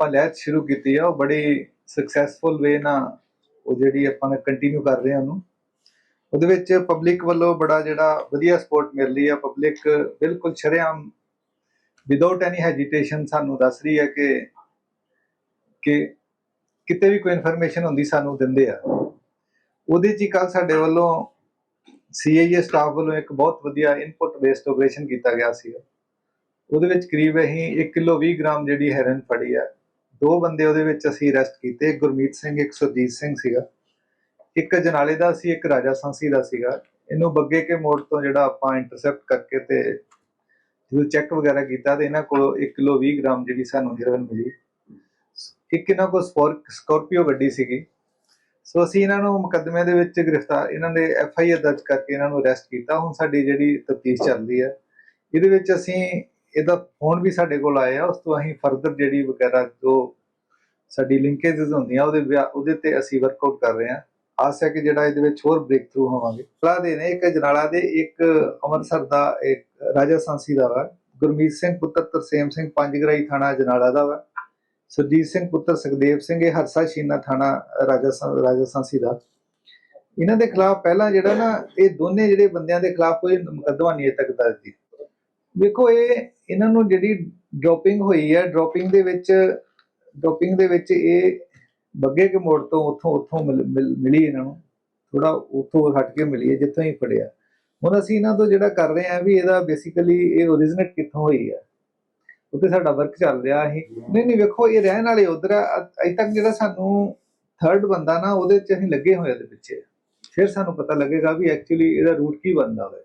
ਆਪਾਂ ਲਹਿਰ ਸ਼ੁਰੂ ਕੀਤੀ ਆ, ਉਹ ਬੜੀ ਸਕਸੈਸਫੁਲ ਵੇ ਨਾਲ ਉਹ ਜਿਹੜੀ ਆਪਾਂ ਨੇ ਕੰਟੀਨਿਊ ਕਰ ਰਹੇ ਹਾਂ ਉਹਨੂੰ। ਉਹਦੇ ਵਿੱਚ ਪਬਲਿਕ ਵੱਲੋਂ ਬੜਾ ਜਿਹੜਾ ਵਧੀਆ ਸਪੋਰਟ ਮਿਲ ਰਹੀ ਆ। ਪਬਲਿਕ ਬਿਲਕੁਲ ਸ਼ਰੇਆਮ ਵਿਦਆਊਟ ਐਨੀ ਹੈਜੀਟੇਸ਼ਨ ਸਾਨੂੰ ਦੱਸ ਰਹੀ ਹੈ ਕਿ ਕਿ ਕਿਤੇ ਵੀ ਕੋਈ ਇਨਫੋਰਮੇਸ਼ਨ ਹੁੰਦੀ ਸਾਨੂੰ ਦਿੰਦੇ ਆ। ਉਹਦੇ 'ਚ ਹੀ ਕੱਲ ਸਾਡੇ ਵੱਲੋਂ ਸੀਆਈਏ ਸਟਾਫ ਵੱਲੋਂ ਇੱਕ ਬਹੁਤ ਵਧੀਆ ਇਨਪੁਟ ਬੇਸਡ ਆਪਰੇਸ਼ਨ ਕੀਤਾ ਗਿਆ ਸੀ ਉਹਦੇ ਵਿੱਚ ਕਰੀਬ ਅਸੀਂ 1 ਕਿਲੋ 20 ਗ੍ਰਾਮ ਜਿਹੜੀ ਹੈਰਨ ਫੜੀ ਆ। ਦੋ ਬੰਦੇ ਉਹਦੇ ਵਿੱਚ ਅਸੀਂ ਅਰੈਸਟ ਕੀਤੇ, ਇੱਕ ਗੁਰਮੀਤ ਸਿੰਘ, ਇੱਕ ਸੁਰਜੀਤ ਸਿੰਘ ਸੀਗਾ। ਇੱਕ ਜਨਾਲੇ ਦਾ ਸੀ, ਇੱਕ ਰਾਜਾ ਸਾਂਸੀ ਦਾ ਸੀਗਾ। ਇਹਨੂੰ ਬੱਗੇ ਕੇ ਮੋੜ ਤੋਂ ਜਿਹੜਾ ਆਪਾਂ ਇੰਟਰਸੈਪਟ ਕਰਕੇ ਤੇ ਜਦੋਂ ਚੈੱਕ ਵਗੈਰਾ ਕੀਤਾ ਤੇ ਇਹਨਾਂ ਕੋਲ 1 ਕਿਲੋ 20 ਗ੍ਰਾਮ ਜਿਹੜੀ ਸਾਨੂੰ ਹੈਰੋਇਨ ਮਿਲੀ। ਇੱਕ ਇਹਨਾਂ ਕੋਲ ਸਪੋਰ- ਸਕਾਰਪੀਓ ਗੱਡੀ ਸੀਗੀ। ਸੋ ਅਸੀਂ ਇਹਨਾਂ ਨੂੰ ਮੁਕੱਦਮੇ ਦੇ ਵਿੱਚ ਗ੍ਰਿਫਤਾਰ, ਇਹਨਾਂ ਦੇ ਐਫ ਆਈ ਆਰ ਦਰਜ ਕਰਕੇ ਇਹਨਾਂ ਨੂੰ ਅਰੈਸਟ ਕੀਤਾ। ਹੁਣ ਸਾਡੀ ਜਿਹੜੀ ਤਫਤੀਸ਼ ਚੱਲਦੀ ਹੈ, ਇਹਦੇ ਵਿੱਚ ਅਸੀਂ ਇਹਦਾ ਫੋਨ ਵੀ ਸਾਡੇ ਕੋਲ ਆਇਆ, ਉਸ ਤੋਂ ਅਸੀਂ ਫਰਦਰ ਜਿਹੜੀ ਵਗੈਰਾ ਜੋ ਸਾਡੀ ਲਿੰਕੇजेस ਹੁੰਦੀਆਂ, ਉਹਦੇ ਵਿਆ- ਉਹਦੇ ਤੇ ਅਸੀਂ ਵਰਕਆਊਟ ਕਰ ਰਹੇ ਹਾਂ। ਆਸ ਹੈ ਕਿ ਜਿਹੜਾ ਇਹਦੇ ਵਿੱਚ ਹੋਰ ਬ੍ਰੇਕ ਥਰੂ ਹੋਵਾਂਗੇ। ਪਲਾ ਦੇ ਨੇ ਇੱਕ ਜਨਾਲਾ ਦੇ, ਇੱਕ ਅੰਮ੍ਰਿਤਸਰ ਦਾ, ਇੱਕ ਰਾਜਾ ਸਾਂਸੀ ਦਾ ਵਾ। ਗੁਰਮੀਤ ਸਿੰਘ ਪੁੱਤਰ ਤਰਸੇਮ ਸਿੰਘ ਪੰਜਗਰਾਈ ਥਾਣਾ ਜਨਾਲਾ ਦਾ ਵਾ। ਸੁਰਜੀਤ ਸਿੰਘ ਪੁੱਤਰ ਸੁਖਦੇਵ ਸਿੰਘ, ਇਹ ਹਰਸਾ ਸ਼ੀਨਾ ਥਾਣਾ ਰਾਜਾ ਸਾਂ- ਰਾਜਾ ਸਾਂਸੀ ਦਾ। ਇਹਨਾਂ ਦੇ ਖਿਲਾਫ ਪਹਿਲਾਂ ਜਿਹੜਾ ਨਾ, ਇਹ ਦੋਨੇ ਜਿਹੜੇ ਬੰਦਿਆਂ ਦੇ ਖਿਲਾਫ ਕੋਈ ਮੁਕੱਦਮਾ ਨਹੀਂ ਅਜੇ ਤੱਕ ਦਰਜ ਸੀ ਵੇਖੋ ਇਹ ਇਹਨਾਂ ਨੂੰ ਜਿਹੜੀ ਡ੍ਰੌਪਿੰਗ ਹੋਈ ਹੈ ਡ੍ਰੌਪਿੰਗ ਦੇ ਵਿੱਚ ਡ੍ਰੌਪਿੰਗ ਦੇ ਵਿੱਚ ਇਹ ਬੱਗੇ ਕੇ ਮੋੜ ਤੋਂ ਉੱਥੋਂ ਉੱਥੋਂ ਮਿਲ- ਮਿਲ- ਮਿਲੀ ਇਹਨਾਂ ਨੂੰ। ਥੋੜਾ ਉੱਥੋਂ ਹਟ ਕੇ ਮਿਲੀ ਹੈ, ਜਿੱਥੋਂ ਹੀ ਫੜਿਆ। ਹੁਣ ਅਸੀਂ ਇਹਨਾਂ ਤੋਂ ਜਿਹੜਾ ਕਰ ਰਹੇ ਹਾਂ ਵੀ ਇਹਦਾ ਬੇਸਿਕਲੀ ਇਹ ਓਰੀਜਨੇਟ ਕਿੱਥੋਂ ਹੋਈ ਹੈ? ਉੱਤੇ ਸਾਡਾ ਵਰਕ ਚੱਲ ਰਿਹਾ ਹੈ ਨਹੀਂ ਨਹੀਂ, ਵੇਖੋ, ਇਹ ਰਹਿਣ ਵਾਲੇ ਉਧਰ ਅਜੇ ਤੱਕ ਜਿਹੜਾ ਸਾਨੂੰ ਥਰਡ ਬੰਦਾ ਨਾ, ਉਹਦੇ ਚ ਅਸੀਂ ਲੱਗੇ ਹੋਏ ਆ ਦੇ ਪਿੱਛੇ। ਫਿਰ ਸਾਨੂੰ ਪਤਾ ਲੱਗੇਗਾ ਵੀ ਐਕਚੁਅਲੀ ਇਹਦਾ ਰੂਟ ਕੀ ਬਣਦਾ ਹੋਵੇ